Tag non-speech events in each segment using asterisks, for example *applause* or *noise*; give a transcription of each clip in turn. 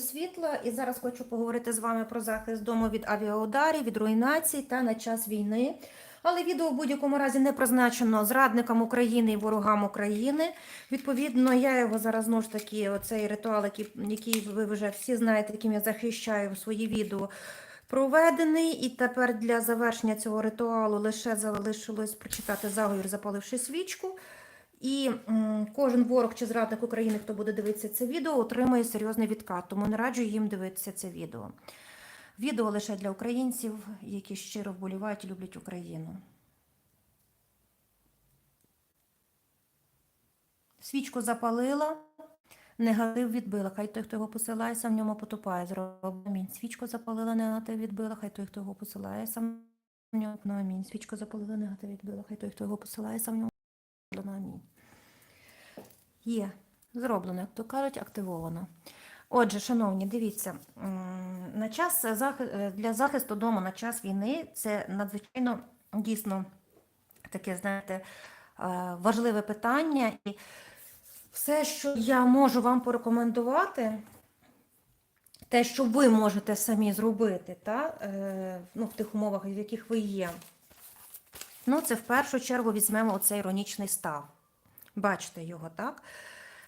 світла, і зараз хочу поговорити з вами про захист дому від авіаударів, від руйнацій та на час війни. Але відео в будь-якому разі не призначено зрадникам України і ворогам України. Відповідно, я його зараз знову ж таки, оцей ритуал, який, який ви вже всі знаєте, яким я захищаю свої відео, проведений. І тепер для завершення цього ритуалу лише залишилось прочитати заговір, запаливши свічку. І кожен ворог чи зрадник України, хто буде дивитися це відео, отримає серйозний відкат. Тому не раджу їм дивитися це відео. Відео лише для українців, які щиро вболівають і люблять Україну. Свічку запалила, негатив відбила. Хай той, хто його посилає, в ньому потопає. Зробимо амінь. Свічку запалила, негатив відбила. Хай той, хто його посилає, сам в ньому амінь. Свічку запалила, негатив відбила. Хай той, хто його посилає, сам в ньому. Амінь. Є. Зроблено, як то кажуть, активовано. Отже, шановні, дивіться, на час для захисту дому на час війни це надзвичайно дійсно таке, знаєте, е, важливе питання. І все, що я можу вам порекомендувати, те, що ви можете самі зробити, та, е, ну, в тих умовах, в яких ви є. Ну, це в першу чергу візьмемо оцей іронічний став. Бачите його, так?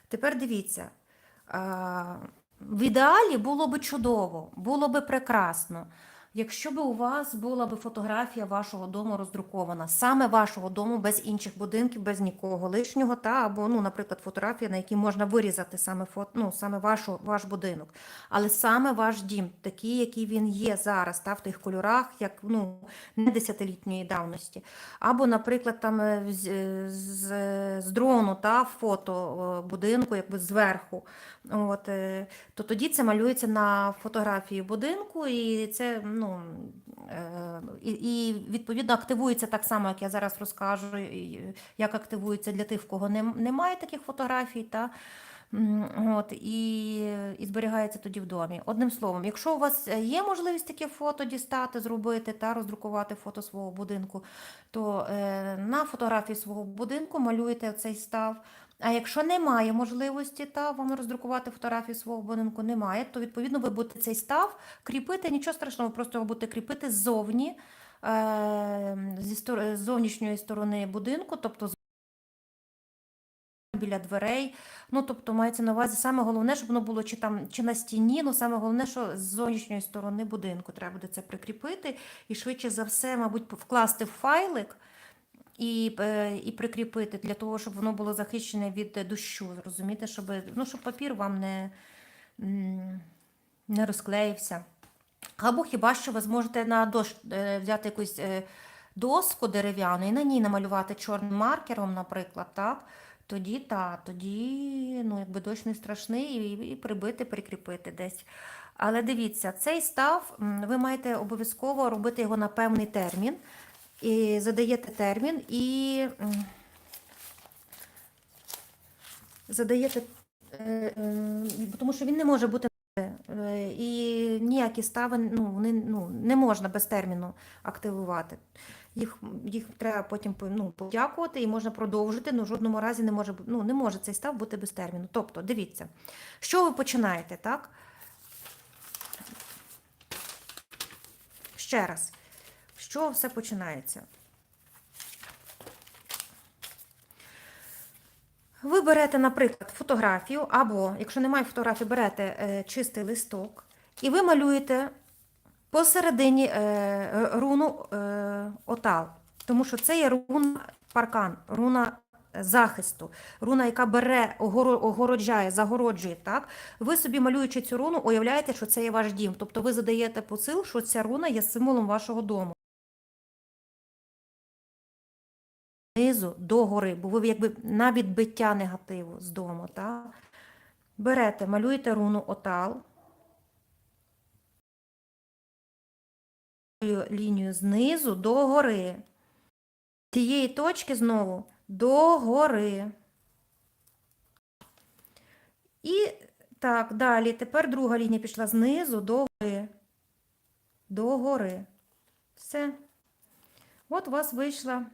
Тепер дивіться. В ідеалі було би чудово, було би прекрасно, якщо б у вас була би фотографія вашого дому роздрукована, саме вашого дому, без інших будинків, без нікого лишнього, та або, ну, наприклад, фотографія, на якій можна вирізати саме фото, ну, саме вашу, ваш будинок, але саме ваш дім, такий, який він є зараз, та в тих кольорах, як ну, не десятилітньої давності. Або, наприклад, там е, з, з, з дрону та фото е, будинку, якби зверху. От, е, то тоді це малюється на фотографії будинку, і це ну, е, і, і відповідно активується так само, як я зараз розкажу, як активується для тих, в кого нем- немає таких фотографій. Та, От, і, і зберігається тоді в домі. Одним словом, якщо у вас є можливість таке фото дістати, зробити та роздрукувати фото свого будинку, то е, на фотографії свого будинку малюєте цей став. А якщо немає можливості та вам роздрукувати фотографію свого будинку, немає, то відповідно ви будете цей став кріпити. Нічого страшного, просто ви будете кріпити ззовні, е, стор- з зовнішньої сторони будинку, тобто з- біля дверей. Ну, тобто, мається на увазі саме головне, щоб воно було чи там чи на стіні, ну саме головне, що з зовнішньої сторони будинку треба буде це прикріпити і швидше за все, мабуть, вкласти в файлик і, е, і прикріпити для того, щоб воно було захищене від дощу. Розумієте, щоб, ну, щоб папір вам не, не розклеївся. Або хіба що ви зможете на дощ е, взяти якусь е, доску дерев'яну і на ній намалювати чорним маркером, наприклад, так? Тоді та, тоді ну, якби дощ не страшний, і, і прибити, прикріпити десь. Але дивіться, цей став ви маєте обов'язково робити його на певний термін. І задаєте термін і задаєте, е, е, тому що він не може бути е, і ніякі стави ну, вони, ну, не можна без терміну активувати. Їх, їх треба потім ну, подякувати і можна продовжити, але в жодному разі не може, ну, не може цей став бути без терміну. Тобто, дивіться, що ви починаєте, так? Ще раз, з чого все починається? Ви берете, наприклад, фотографію, або, якщо немає фотографії, берете е, чистий листок, і ви малюєте посередині е, руну е, отал. Тому що це є руна паркан, руна захисту, руна, яка бере, огороджає, загороджує. Так? Ви собі малюючи цю руну, уявляєте, що це є ваш дім. Тобто ви задаєте посил, що ця руна є символом вашого дому. Знизу до гори, бо ви якби на відбиття негативу з дому. Так? Берете, малюєте руну отал. лінію знизу до гори. Тієї точки знову до гори. І так, далі. Тепер друга лінія пішла знизу до гори. До гори. Все. От у вас вийшла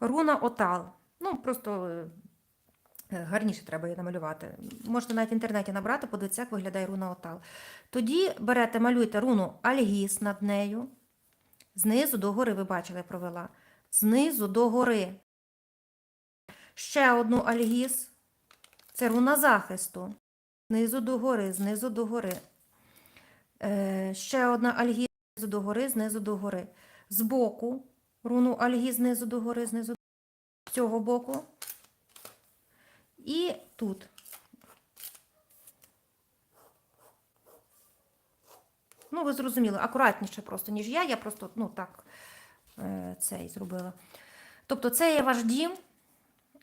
руна отал. Ну, просто е, Гарніше треба її намалювати. Можете навіть в інтернеті набрати, подивитися, як виглядає руна Отал. Тоді берете, малюйте руну Альгіс над нею. Знизу до гори, ви бачили, я провела. Знизу до гори. Ще одну Альгіс. Це руна захисту. Знизу до гори, знизу до гори. Е, ще одна Альгіс знизу до гори, знизу до гори. Збоку руну Альгіс знизу до гори, знизу з цього боку. І тут. Ну, ви зрозуміли, акуратніше просто, ніж я. Я просто, ну так, е, цей зробила. Тобто, це є ваш дім,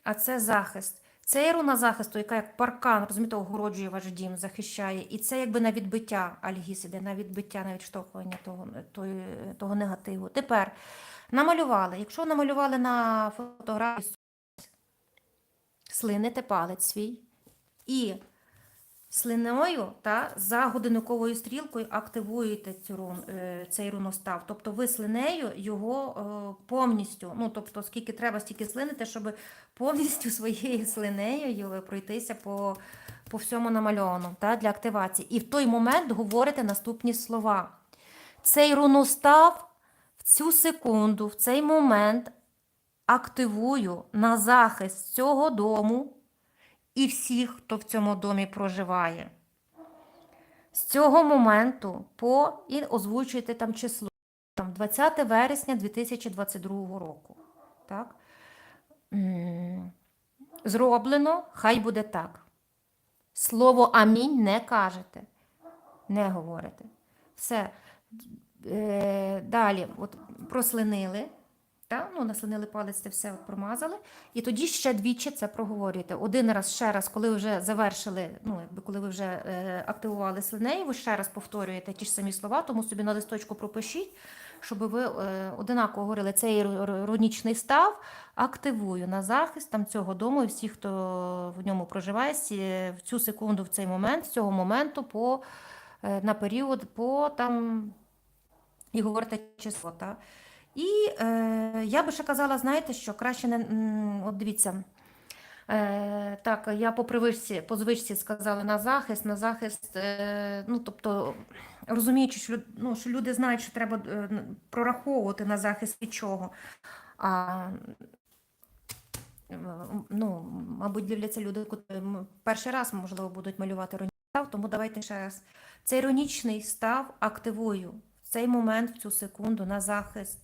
а це захист. Це є руна захисту, яка як паркан, розумієте, огороджує ваш дім, захищає. І це якби на відбиття Альгіс іде, на відбиття, на відштовхування того, того негативу. Тепер намалювали. Якщо намалювали на фотографії слините палець свій і слиною та за годинниковою стрілкою активуєте цю, рун- е, цей руностав. Тобто ви слинею його е, повністю, ну тобто скільки треба, стільки слините, щоб повністю своєю слинею пройтися по, по всьому намальованому та, для активації. І в той момент говорите наступні слова. Цей руностав цю секунду, в цей момент активую на захист цього дому і всіх, хто в цьому домі проживає. З цього моменту по і озвучуєте там число. Там 20 вересня 2022 року. Так? Зроблено, хай буде так. Слово амінь не кажете, не говорите. Все. Е, далі, от прослинили. Та? Ну, наслинили палець, це все промазали. І тоді ще двічі це проговорюєте. Один раз, ще раз, коли вже завершили, ну, якби коли ви вже е, активували слинею, ви ще раз повторюєте ті ж самі слова, тому собі на листочку пропишіть, щоб ви е, одинаково говорили, цей ру- ру- рунічний став активую на захист там, цього дому і всіх, хто в ньому проживає, в цю секунду, в цей момент, з цього моменту по, е, на період по там і говорите число. І е, я би ще казала, знаєте, що краще не. От дивіться. Е, так, я по привичці, по звичці сказала на захист, на захист, е, ну, тобто, розуміючи, що, ну, що люди знають, що треба е, прораховувати на захист від чого. А, ну, мабуть, дивляться люди, котрі перший раз, можливо, будуть малювати іронічний став, тому давайте ще раз. Цей іронічний став активую цей момент, в цю секунду на захист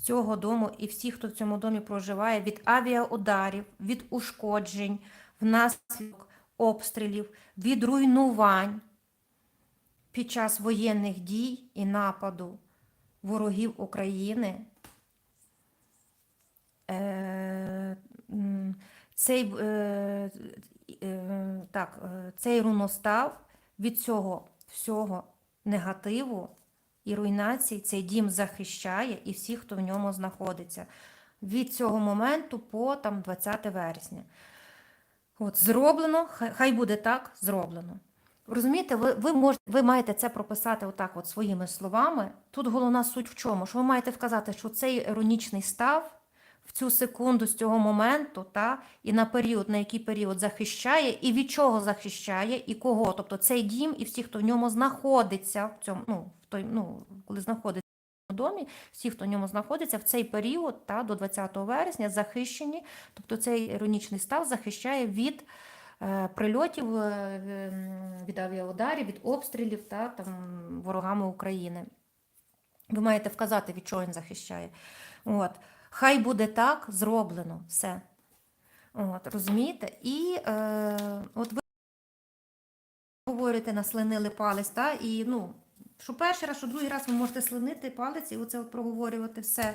цього дому і всіх, хто в цьому домі проживає, від авіаударів, від ушкоджень, внаслідок обстрілів, від руйнувань під час воєнних дій і нападу ворогів України. Е, Цей, е, е, так, цей руностав від цього всього негативу і руйнації цей дім захищає і всіх, хто в ньому знаходиться. Від цього моменту по там 20 вересня. От, зроблено, хай, буде так, зроблено. Розумієте, ви, ви, можете, ви маєте це прописати отак от своїми словами. Тут головна суть в чому? Що ви маєте вказати, що цей іронічний став в цю секунду з цього моменту, та, і на період, на який період захищає, і від чого захищає, і кого. Тобто цей дім і всі, хто в ньому знаходиться, в цьому, ну, той, ну, коли знаходиться в домі, всі, хто в ньому знаходиться, в цей період та, до 20 вересня захищені. Тобто цей іронічний став захищає від е, прильотів, е, від авіаударів, від обстрілів та там, ворогами України. Ви маєте вказати, від чого він захищає. От. Хай буде так, зроблено все. От, розумієте? І е, от ви говорите, наслинили палець, та, і ну, що перший раз, що другий раз ви можете слинити палець і оце проговорювати все.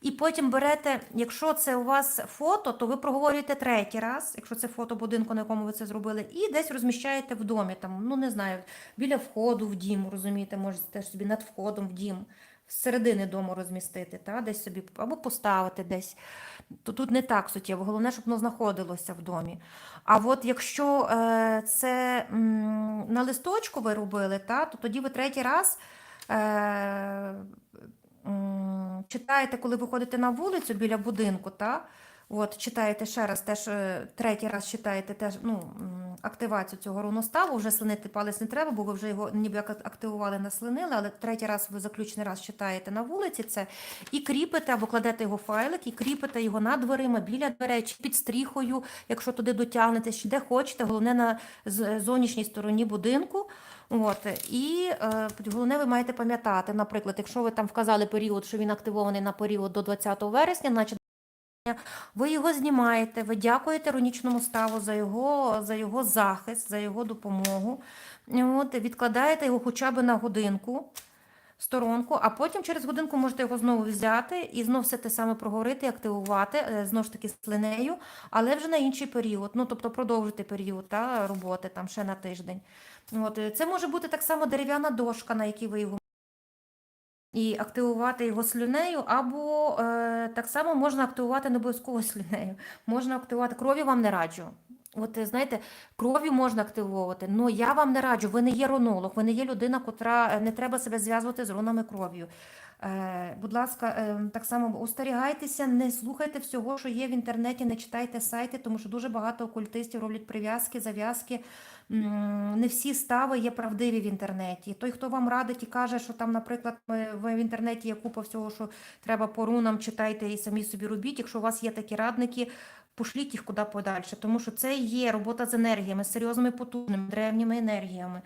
І потім берете, якщо це у вас фото, то ви проговорюєте третій раз, якщо це фото будинку, на якому ви це зробили, і десь розміщаєте в домі, там, ну не знаю, біля входу в дім, розумієте, можете собі над входом в дім, середини дому розмістити, та, десь собі, або поставити десь. То тут не так суттєво, головне, щоб воно знаходилося в домі. А от якщо е, це м, на листочку ви робили, та, то тоді ви третій раз е, читаєте, коли виходите на вулицю біля будинку, та, От, читаєте ще раз, теж е, третій раз читаєте теж ну, активацію цього руноставу. Вже слинити палець не треба, бо ви вже його ніби як активували, наслинили, але третій раз ви заключний раз читаєте на вулиці це і кріпите або кладете його файлик, і кріпите його над дверима, біля дверей, чи під стріхою, якщо туди дотягнетесь, чи де хочете, головне на зовнішній стороні будинку. От, і е, головне, ви маєте пам'ятати, наприклад, якщо ви там вказали період, що він активований на період до 20 вересня, значить ви його знімаєте, ви дякуєте рунічному ставу за його, за його захист, за його допомогу. От, відкладаєте його хоча б на годинку, сторонку, а потім через годинку можете його знову взяти і знову все те саме проговорити, активувати, е, знову ж таки слинею, але вже на інший період. Ну, тобто продовжити період та, роботи там ще на тиждень. От, е, це може бути так само дерев'яна дошка, на якій ви його і активувати його слюнею, або е, так само можна активувати не обов'язково слюнею. Можна активувати крові вам не раджу. От е, знаєте, крові можна активовувати, але я вам не раджу. Ви не є ронолог, ви не є людина, котра е, не треба себе зв'язувати з рунами кров'ю. Е, будь ласка, е, так само остерігайтеся, не слухайте всього, що є в інтернеті, не читайте сайти, тому що дуже багато окультистів роблять прив'язки, зав'язки. Не всі стави є правдиві в інтернеті. Той, хто вам радить і каже, що там, наприклад, в інтернеті є купа всього, що треба по рунам, читайте і самі собі робіть. Якщо у вас є такі радники, пошліть їх куди подальше, тому що це є робота з енергіями, з серйозними потужними, древніми енергіями.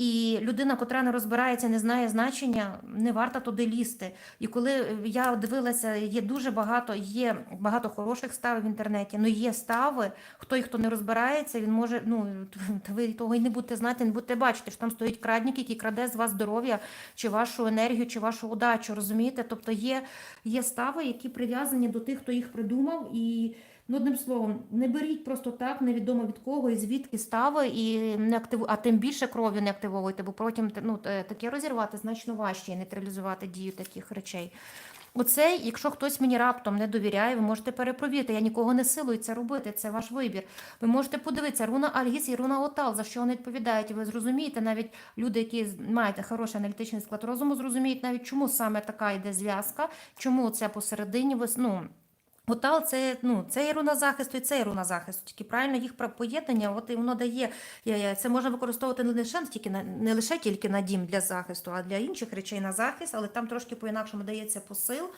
І людина, котра не розбирається, не знає значення, не варта туди лізти. І коли е, я дивилася, є дуже багато, є багато хороших ставів в інтернеті, але є стави, хто і хто не розбирається, він може, ну *laughs* ви того і не будете знати, не будете бачити, що там стоїть крадник, який краде з вас здоров'я, чи вашу енергію, чи вашу удачу. Розумієте? Тобто є, є стави, які прив'язані до тих, хто їх придумав. І ну, одним словом, не беріть просто так, невідомо від кого і звідки стави, і не активу... а тим більше кров'ю не активовуйте, бо потім ну, таке розірвати значно важче і нейтралізувати дію таких речей. Оце, якщо хтось мені раптом не довіряє, ви можете перепровірити. Я нікого не силую це робити, це ваш вибір. Ви можете подивитися, руна Альгіс і руна Отал, за що вони відповідають. Ви зрозумієте, навіть люди, які мають хороший аналітичний склад розуму, зрозуміють навіть, чому саме така йде зв'язка, чому це посередині ну, Отал це, ну, це і руна захисту, і це і руна захисту. Тільки правильно їх поєднання, от і воно дає. Це можна використовувати не лише тільки на не лише тільки на дім для захисту, а для інших речей на захист, але там трошки по-інакшому дається посил.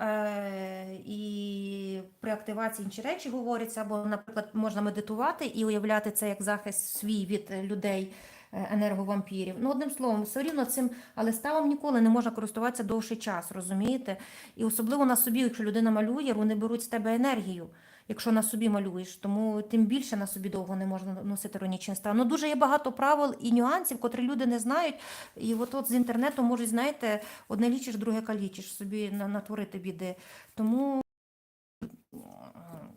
Е, і при активації інші речі говоряться, або, наприклад, можна медитувати і уявляти це як захист свій від людей, енерговампірів. Ну, одним словом, все рівно цим, але ставом ніколи не можна користуватися довший час, розумієте? І особливо на собі, якщо людина малює, вони беруть з тебе енергію. Якщо на собі малюєш, тому тим більше на собі довго не можна носити ронічний стан. Ну дуже є багато правил і нюансів, котрі люди не знають. І от от з інтернету можуть, знаєте, одне лічиш, друге калічиш, собі на- натворити біди. Тому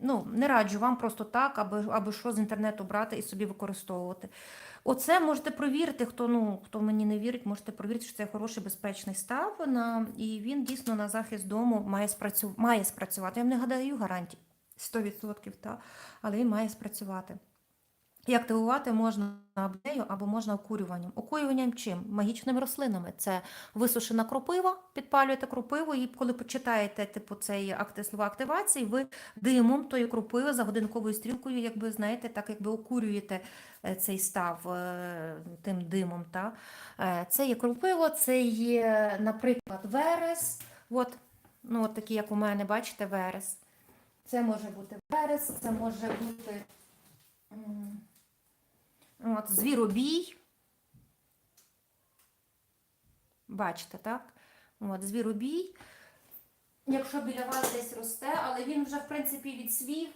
ну, не раджу вам просто так, аби, аби що з інтернету брати і собі використовувати. Оце можете провірити, хто, ну, хто мені не вірить, можете провірити, що це хороший безпечний став, на, і він дійсно на захист дому має, спрацю, має спрацювати. Я не гадаю гарантій 100%, та, але він має спрацювати. І активувати можна аблею або можна окурюванням. Окурюванням чим? Магічними рослинами. Це висушена кропива, підпалюєте кропиву, і коли почитаєте типу, цей акти, слова активації, ви димом тої кропиви за годинковою стрілкою, якби знаєте, так якби окурюєте е, цей став е, тим димом. Та? Е, Це є кропиво, це є, наприклад, верес. От, ну, от такі, як у мене, бачите, верес. Це може бути верес, це може бути. От, звіробій. Бачите, так? От, звіробій. Якщо біля вас десь росте, але він вже, в принципі, відсвів.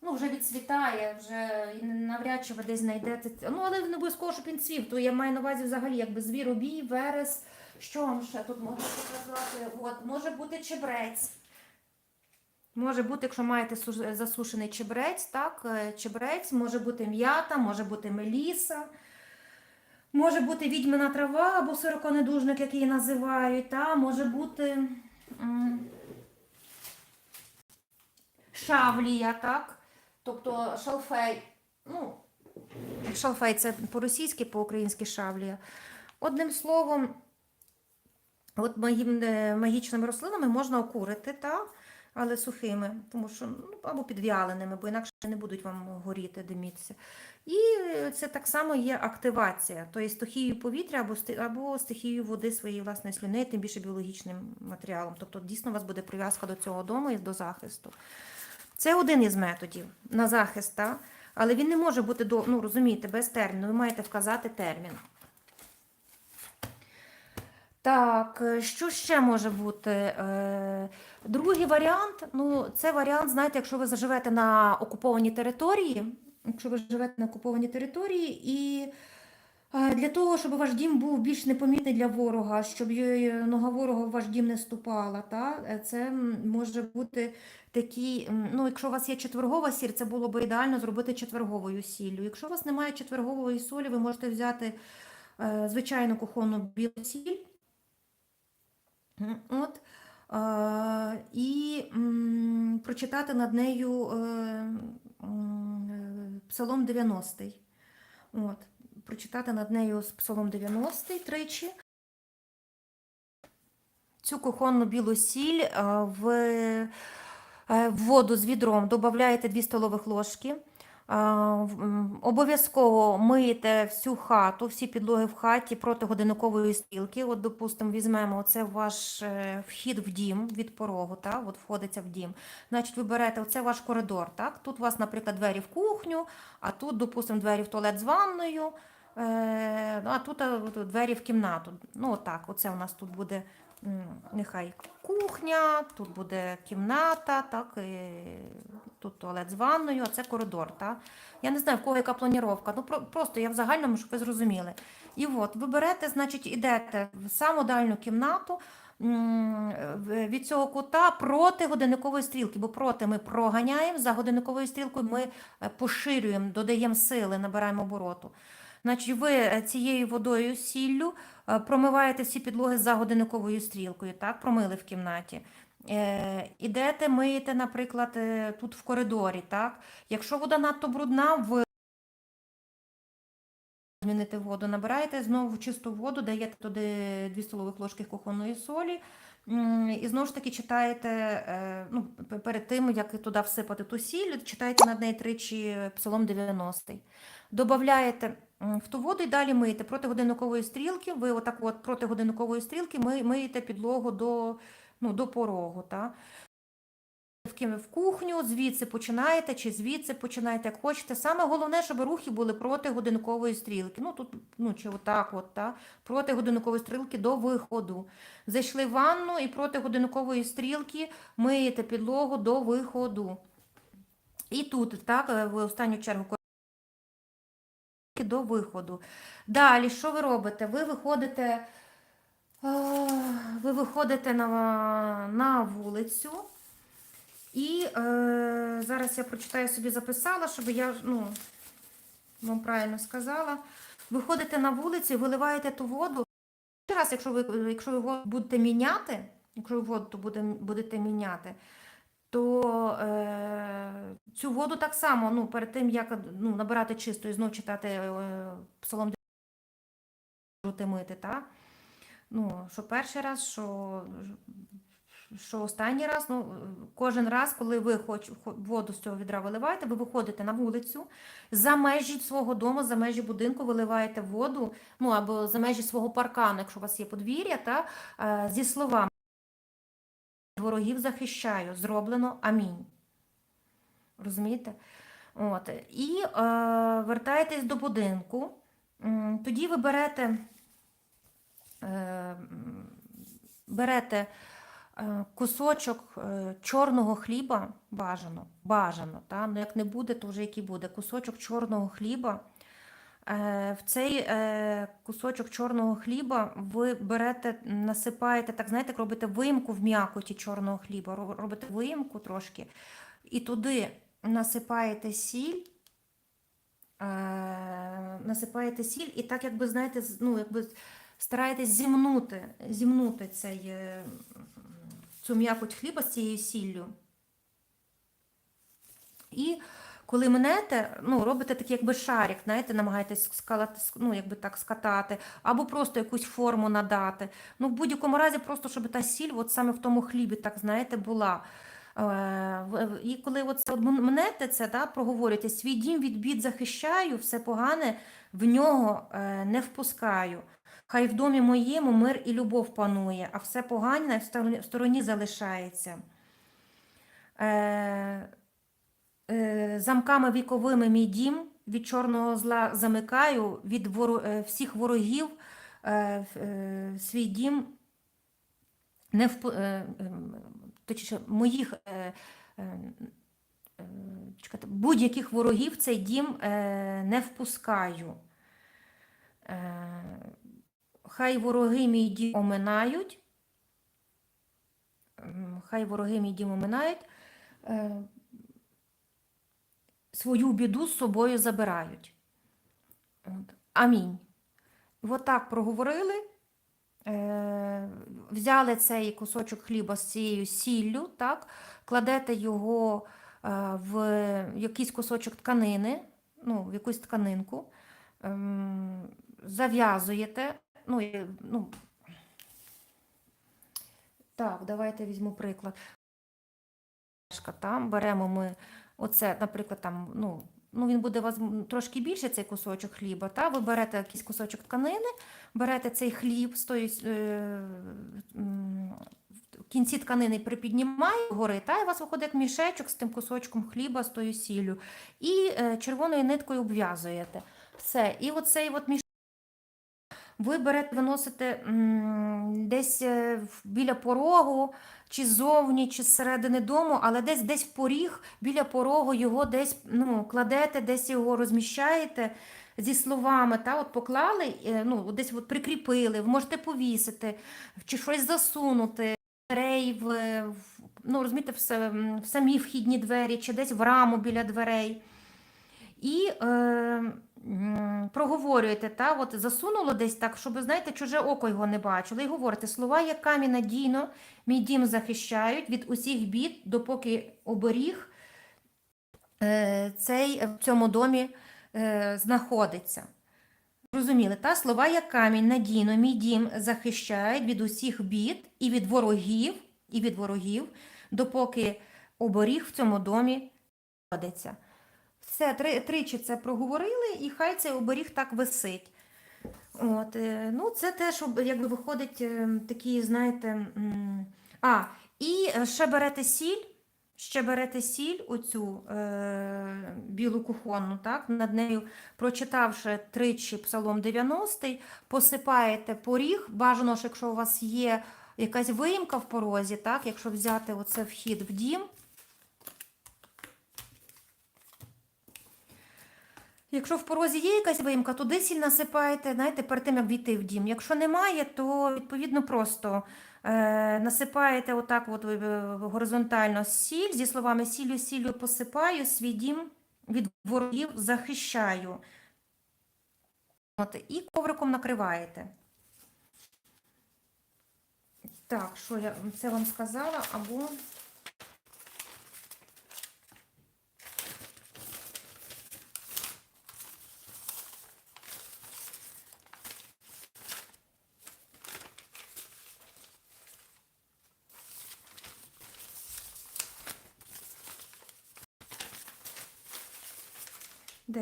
Ну, вже відцвітає, вже навряд чи ви десь знайдете. Ну, але не обов'язково, щоб він цвів. То я маю на увазі взагалі, якби звіробій, верес. Що вам ще тут можна показати? От, може бути чебрець. Може бути, якщо маєте засушений чебрець, так, е, чебрець, може бути м'ята, може бути меліса, може бути відьмина трава або сороконедужник, як її називають, та, може бути шавлія, так? Тобто шалфей. Ну, шалфей це по-російськи, по-українськи шавлія. Одним словом, от е, магічними рослинами можна окурити, та? Але сухими, тому що ну, або підвяленими, бо інакше не будуть вам горіти, димітися. І це так само є активація, тобто стихією повітря або, або стихією води своєї власної слюни, тим більше біологічним матеріалом. Тобто дійсно у вас буде прив'язка до цього дому і до захисту. Це один із методів на захист, та? але він не може бути до, ну, розумієте, без терміну. Ви маєте вказати термін. Так, е, що ще може бути? Е, Другий варіант, ну, це варіант, знаєте, якщо ви заживете на окупованій території, якщо ви живете на окупованій території, і е, для того, щоб ваш дім був більш непомітний для ворога, щоб нога ворога в ваш дім не ступала, та, е, це може бути такий, ну, якщо у вас є четвергова сіль, це було б ідеально зробити четверговою сіллю. Якщо у вас немає четвергової солі, ви можете взяти е, звичайну кухонну білу сіль. От. Е, І прочитати над нею е, е, Псалом 90. От. Прочитати над нею Псалом 90 тричі. Цю кухонну білу сіль в воду з відром додаєте 2 столових ложки. Обов'язково миєте всю хату, всі підлоги в хаті проти годинникової стрілки. От, допустимо, візьмемо це ваш е, вхід в дім від порогу, так? От входиться в дім. Значить, ви берете оце ваш коридор. Так? Тут у вас, наприклад, двері в кухню, а тут, допустимо, двері в туалет з ванною, е, ну, а тут двері в кімнату. Ну, отак, оце у нас тут буде нехай кухня, тут буде кімната, так, і тут туалет з ванною, а це коридор. Так? Я не знаю, в кого яка планіровка. Ну, про, просто я в загальному, щоб ви зрозуміли. І от, ви берете, значить, ідете в саму дальню кімнату від цього кута проти годинникової стрілки, бо проти ми проганяємо, за годинниковою стрілкою ми е, поширюємо, додаємо сили, набираємо обороту. Значить, ви е, цією водою сіллю промиваєте всі підлоги за годинниковою стрілкою, так, промили в кімнаті. Е, ідете, миєте, наприклад, е, тут в коридорі, так? Якщо вода надто брудна, ви змінити воду, набираєте знову чисту воду, даєте туди 2 столових ложки кухонної солі. І знову ж таки читаєте, е, ну, перед тим, як туди всипати ту сіль, читаєте над неї тричі Псалом 90. Добавляєте в ту воду і далі миєте проти годинникової стрілки. Ви отак от проти годинникової стрілки миєте підлогу до, ну, до порогу. Та? В кухню, звідси починаєте, чи звідси починаєте, як хочете. Саме головне, щоб рухи були проти годинникової стрілки. Ну тут, ну чи отак, от, та, проти годинникової стрілки до виходу. Зайшли в ванну і проти годинникової стрілки миєте підлогу до виходу. І тут, так, е, в останню чергу до виходу. Далі, що ви робите? Ви виходите, е, ви виходите на, на вулицю. І е, зараз я прочитаю собі записала, щоб я ну, вам правильно сказала. Виходите на вулицю виливаєте ту воду. Раз, якщо ви, якщо ви воду будете міняти, якщо ви воду буде, будете міняти, то е, цю воду так само, ну, перед тим, як ну, набирати чисто і знов читати е, псалом мити, так? Ну, що перший раз, що, що останній раз, ну, кожен раз, коли ви хоч воду з цього відра виливаєте, ви виходите на вулицю, за межі свого дому, за межі будинку виливаєте воду, ну, або за межі свого паркану, якщо у вас є подвір'я, та, е, зі словами ворогів захищаю, зроблено амінь. Розумієте? От. І е, вертаєтесь до будинку. Тоді ви берете, е, берете е, кусочок е, чорного хліба, бажано, бажано, та? ну як не буде, то вже який буде, кусочок чорного хліба. Е, В цей е, кусочок чорного хліба ви берете, насипаєте, так знаєте, робите виїмку в м'якоті чорного хліба, робите виїмку трошки, і туди насипаєте сіль, е, насипаєте сіль, і так, якби, знаєте, ну, якби стараєтесь зімнути, зімнути цей, цю м'якоть хліба з цією сіллю. І коли мнете, ну, робите такий якби шарик, знаєте, намагаєтесь скалати, ну, якби так скатати, або просто якусь форму надати. Ну, в будь-якому разі, просто щоб та сіль, от саме в тому хлібі, так знаєте, була. в- І коли оце мнете це, да, проговорюєте, свій дім від бід захищаю, все погане в нього е, не впускаю. Хай в домі моєму мир і любов панує, а все погане в стороні залишається. Е, замками віковими мій дім від чорного зла замикаю, від воро, е, всіх ворогів е, свій дім не вп... точніше, моїх будь-яких ворогів цей дім не впускаю. Хай вороги мій дім оминають. Хай вороги мій дім оминають. Е, Свою біду з собою забирають. От. Амінь. От так проговорили. Е, взяли цей кусочок хліба з цією сіллю, так, кладете його е, в якийсь кусочок тканини, ну, в якусь тканинку, ем, зав'язуєте. Ну, ну, так, давайте візьму приклад. Там беремо ми оце, наприклад, там, ну, ну він буде вас трошки більше цей кусочок хліба. Та? Ви берете якийсь кусочок тканини, берете цей хліб з тої, е, кінці тканини припіднімає гори, та і у вас виходить як мішечок з тим кусочком хліба з тою сіллю. І е, червоною ниткою обв'язуєте. Все. І оцей от мішечок ви берете, виносите десь е, біля порогу, чи ззовні, чи зсередини дому, але десь десь поріг, біля порогу його десь ну, кладете, десь його розміщаєте зі словами, та, от поклали, е, ну, десь от прикріпили, можете повісити, чи щось засунути, дверей в, ну, розумієте, в, в самі вхідні двері, чи десь в раму біля дверей. І е, проговорюєте, та, от засунуло десь так, щоб, знаєте, чуже око його не бачило. І говорите, слова, як камінь надійно, мій дім захищають від усіх бід, допоки оберіг е, цей в цьому домі е, знаходиться. Розуміли, та? Слова, як камінь надійно, мій дім захищають від усіх бід і від ворогів, і від ворогів, допоки оберіг в цьому домі знаходиться. Все, три, тричі це проговорили, і хай цей оберіг так висить. От, е, ну, це теж якби виходить е, такі, знаєте. А, і ще берете сіль, ще берете сіль, оцю е, білу кухонну, так, над нею, прочитавши тричі Псалом 90, посипаєте поріг. Бажано, що якщо у вас є якась виїмка в порозі, так, якщо взяти оце вхід в дім. Якщо в порозі є якась виїмка, туди сіль насипаєте, знаєте, перед тим, як війти в дім. Якщо немає, то відповідно просто е, насипаєте отак от, е, горизонтально сіль зі словами сіллю, сіллю посипаю, свій дім від ворогів захищаю. От, і ковриком накриваєте. Так, що я це вам сказала, або.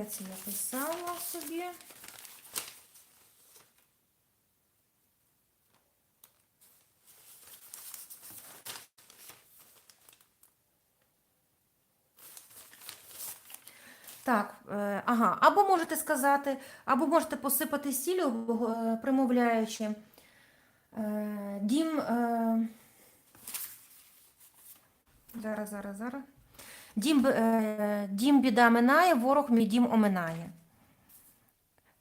Це я собі? Так, е, ага, або можете сказати, або можете посипати сіллю, е, примовляючи. Е, Дім. Зараз, зараз, зараз. Дім, е, дім біда минає, ворог мій дім оминає.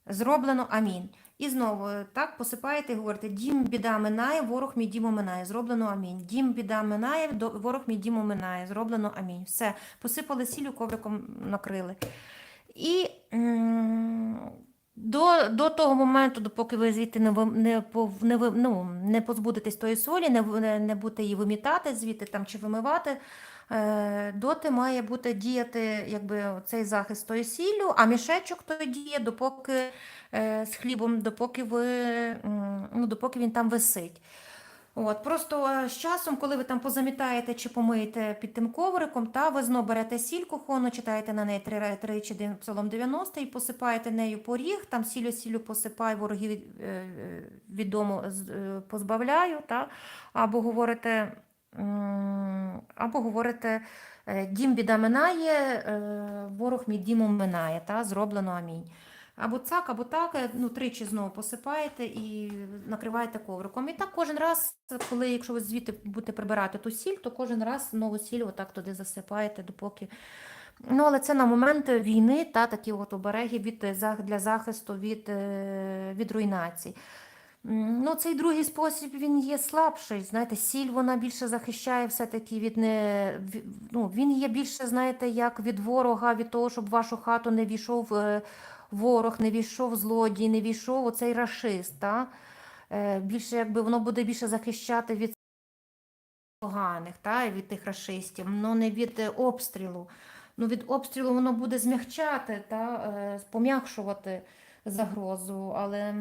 Зроблено амінь. І знову е, так посипаєте і говорите: Дім біда минає, ворог мій дім оминає. Зроблено амінь. Дім біда минає, ворог мій дім оминає. Зроблено амінь. Все, посипали сіллю, ковриком накрили. І до, до того моменту, допоки ви звідти не, не, не, ну, не позбудетесь тої солі, не, не, будете її вимітати звідти там, чи вимивати, доти має бути діяти якби, цей захист тою сіллю, а мішечок той діє, допоки е, з хлібом, допоки, ви, ну, допоки він там висить. От, просто е, з часом, коли ви там позамітаєте чи помиєте під тим ковриком, та ви знову берете сіль кухону, читаєте на неї три тричі псалом 90 і посипаєте нею поріг, там сілю сілю посипаю, ворогів е, е, відомо е, позбавляю, та? або говорите, або говорите, е, дім біда минає, е, ворог мій дімом минає, та? зроблено амінь. Або цак, або так, е, ну, тричі знову посипаєте і накриваєте ковриком. І так кожен раз, коли, якщо ви звідти будете прибирати ту сіль, то кожен раз нову сіль отак туди засипаєте, допоки. Ну, але це на момент війни, та такі от обереги від, для захисту від, від руйнацій. Ну, цей другий спосіб він є слабший. Знаєте, сіль вона більше захищає все-таки від не ну, він є більше, знаєте, як від ворога, від того, щоб в вашу хату не війшов е, ворог, не війшов злодій, не війшов оцей рашист. Та? Е, Більше якби воно буде більше захищати від поганих, та? від тих рашистів, ну не від е, обстрілу. Ну, від обстрілу воно буде змягчати та пом'якшувати загрозу. Але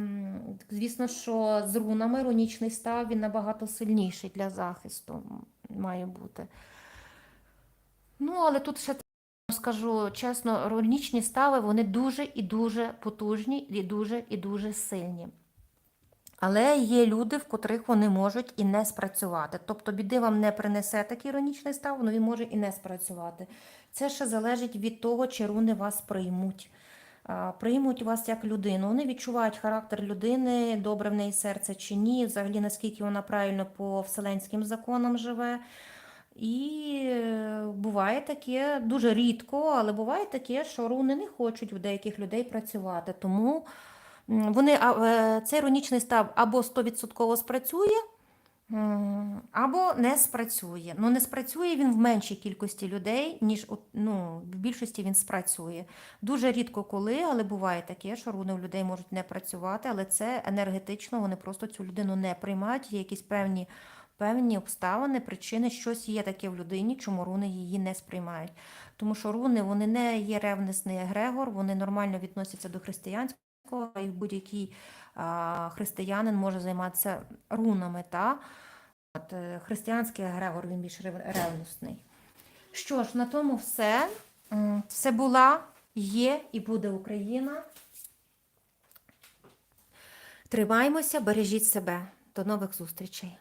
звісно, що з рунами рунічний став він набагато сильніший для захисту має бути. Ну, але тут ще скажу чесно, рунічні стави вони дуже і дуже потужні, і дуже і дуже сильні. Але є люди, в котрих вони можуть і не спрацювати. Тобто біди вам не принесе такий іронічний став, але він може і не спрацювати. Це ще залежить від того, чи руни вас приймуть. Приймуть вас як людину. Вони відчувають характер людини, добре в неї серце чи ні, взагалі наскільки вона правильно по вселенським законам живе. І е, буває таке дуже рідко, але буває таке, що руни не хочуть в деяких людей працювати. Тому вони, е, цей іронічний став або 100% спрацює, або не спрацює. Ну, не спрацює він в меншій кількості людей, ніж ну, в більшості він спрацює. Дуже рідко коли, але буває таке, що руни у людей можуть не працювати, але це енергетично, вони просто цю людину не приймають, є якісь певні певні обставини, причини, щось є таке в людині, чому руни її не сприймають. Тому що руни вони не є ревнесний егрегор, вони нормально відносяться до християнського, і будь-який а, християнин може займатися рунами. Та? От, е, християнський Грегор він більш ревностний. Що ж, на тому все. Все була, є і буде Україна. Тримаймося, бережіть себе. До нових зустрічей.